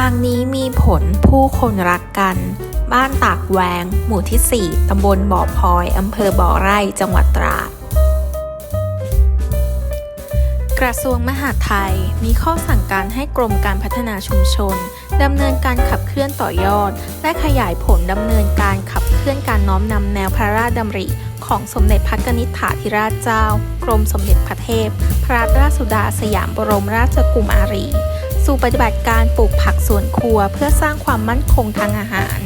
างนี้มีผลผู้คนรักกัน บ้านตากแวง หมู่ที่ 4 ตำบลบ่อพลอย อำเภอบ่อไร่ จังหวัดตราด กระทรวงมหาดไทยมีข้อสั่งการให้กรมการพัฒนาชุมชนดำเนินการขับเคลื่อนต่อยอด และขยายผลดำเนินการขับเคลื่อนการน้อมนำแนวพระราชดำริของสมเด็จพระนิษฐาธิราชเจ้า กรมสมเด็จพระเทพ พระราชสุดาสยามบรมราชกุมารี สู่ปฏิบัติการปลูกผักสวนครัวเพื่อสร้างความมั่นคงทางอาหาร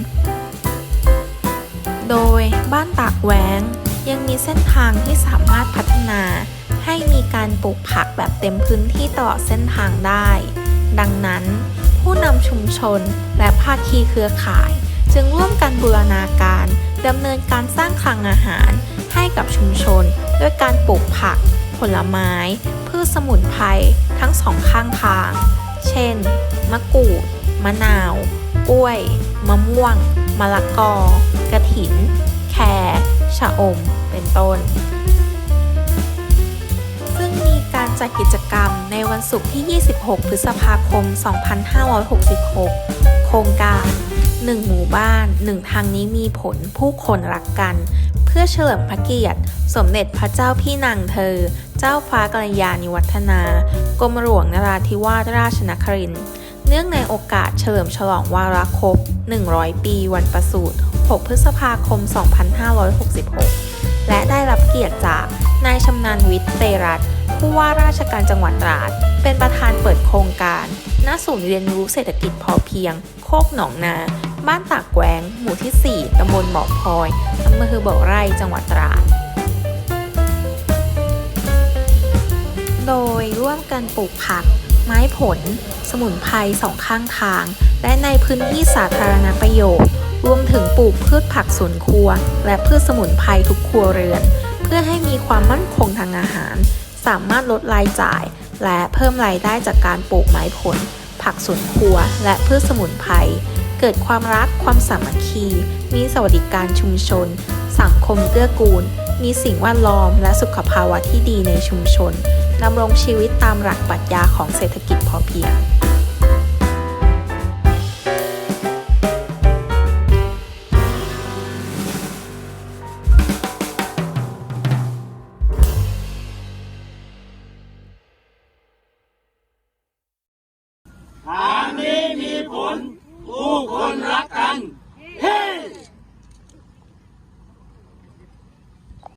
โดยบ้านตากแหวงยังมีเส้นทางที่สามารถพัฒนา ให้มีการปลูกผักแบบเต็มพื้นที่ตลอดเส้นทางได้ ดังนั้น ผู้นำชุมชนและภาคีเครือข่าย จึงร่วมกันบูรณาการดำเนินการสร้างคลังอาหารให้กับชุมชน ด้วยการปลูกผัก ผลไม้ พืชสมุนไพรทั้งสองข้างทาง เช่น มะกรูด มะนาว กล้วย มะม่วง มะละกอ กระถิน แครชะอม เป็นต้น ซึ่งมีการจัดกิจกรรมในวันศุกร์ที่ 26 พฤษภาคม 2566 โครงการ 1 หมู่บ้าน 1 ทางนี้มีผลผู้คนรักกัน เพื่อเฉลิมพระเกียรติ สมเด็จพระเจ้าพี่นางเธอ เจ้าฟ้ากัลยาณิวัฒนากรมหลวงนราธิวาสราชนครินเนื่องในโอกาสเฉลิมฉลองวาระครบ 100 ปีวันประสูติ 6 พฤษภาคม 2566 และได้รับเกียรติจากนายชำนาญวิทย์เตรัตน์ผู้ว่าราชการจังหวัดตราด เป็นประธานเปิดโครงการ ณ ศูนย์เรียนรู้เศรษฐกิจพอเพียง โคกหนองนา บ้านตากแหวงหมู่ที่ 4 ตำบลบ่อพลอยอำเภอบ่อไร่ จังหวัดตราด ร่วมกันปลูกผัก ไม้ผล สมุนไพรสองข้างทาง และในพื้นที่สาธารณประโยชน์ รวมถึงปลูกพืชผักสวนครัว และพืชสมุนไพรทุกครัวเรือน เพื่อให้มีความมั่นคงทางอาหาร สามารถลดรายจ่าย และเพิ่มรายได้จากการปลูกไม้ผล ผักสวนครัว และพืชสมุนไพรเกิดความรักความสามัคคี มีสวัสดิการชุมชน สังคมเกื้อกูล มีสิ่งแวดล้อมและสุขภาวะที่ดีในชุมชน ดำรงชีวิตตามหลักปรัชญาของเศรษฐกิจพอเพียงทางนี้มีผลผู้คนรักกัน